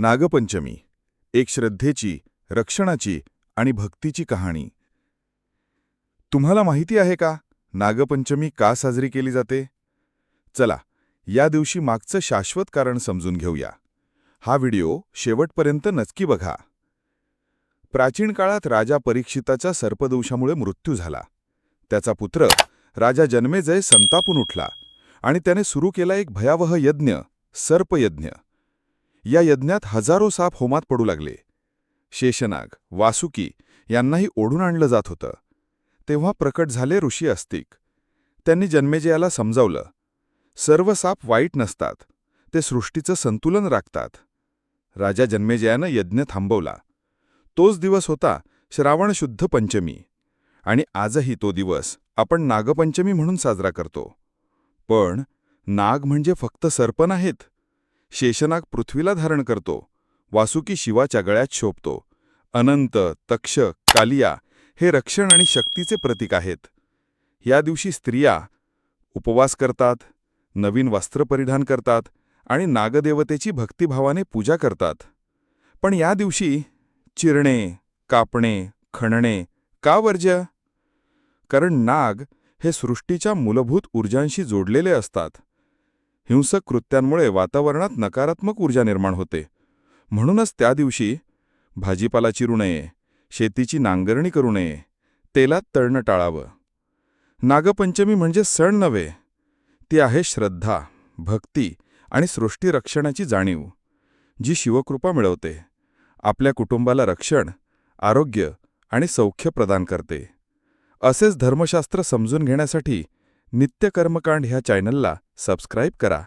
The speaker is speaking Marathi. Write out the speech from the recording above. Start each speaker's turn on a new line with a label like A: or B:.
A: नागपंचमी एक श्रद्धेची रक्षणाची आणि भक्तीची कहाणी. तुम्हाला माहिती आहे का नागपंचमी का साजरी केली जाते? चला या दिवशी मागचं शाश्वत कारण समजून घेऊया. हा व्हिडिओ शेवटपर्यंत नक्की बघा. प्राचीन काळात राजा परीक्षिताचा सर्पदोषामुळे मृत्यू झाला. त्याचा पुत्र राजा जन्मेजय संतापून उठला आणि त्याने सुरू केला एक भयावह यज्ञ सर्पयज्ञ. या यज्ञात हजारो साप होमात पडू लागले. शेषनाग वासुकी यांनाही ओढून आणलं जात होतं. तेव्हा प्रकट झाले ऋषी अस्तिक. त्यांनी जन्मेजयाला समजावलं. सर्व साप वाईट नसतात. ते सृष्टीचं संतुलन राखतात. राजा जन्मेजयानं यज्ञ थांबवला. तोच दिवस होता श्रावण शुद्ध पंचमी. आणि आजही तो दिवस आपण नागपंचमी म्हणून साजरा करतो. पण नाग म्हणजे फक्त सर्प नाहीत शेषनाग पृथ्वीला धारण करतो. वासुकी शिवाच्या गळ्यात शोभतो. अनंत तक्ष कालिया हे रक्षण आणि शक्तीचे प्रतीक आहेत. या दिवशी स्त्रिया उपवास करतात नवीन वस्त्र परिधान करतात आणि नागदेवतेची भक्तिभावाने पूजा करतात. पण या दिवशी चिरणे कापणे खणणे का वर्ज्य? कारण नाग हे सृष्टीच्या मूलभूत ऊर्जांशी जोडलेले असतात. हिंसक कृत्यांमुळे वातावरणात नकारात्मक ऊर्जा निर्माण होते. म्हणूनच त्या दिवशी भाजीपाला चिरू नये शेतीची नांगरणी करू नये तेलात तळणं टाळावं. नागपंचमी म्हणजे सण नव्हे ती आहे श्रद्धा भक्ती आणि सृष्टी रक्षणाची जाणीव जी शिवकृपा मिळवते आपल्या कुटुंबाला रक्षण आरोग्य आणि सौख्य प्रदान करते. असेच धर्मशास्त्र समजून घेण्यासाठी नित्यकर्मकांड ह्या चॅनलला सबस्क्राईब करा.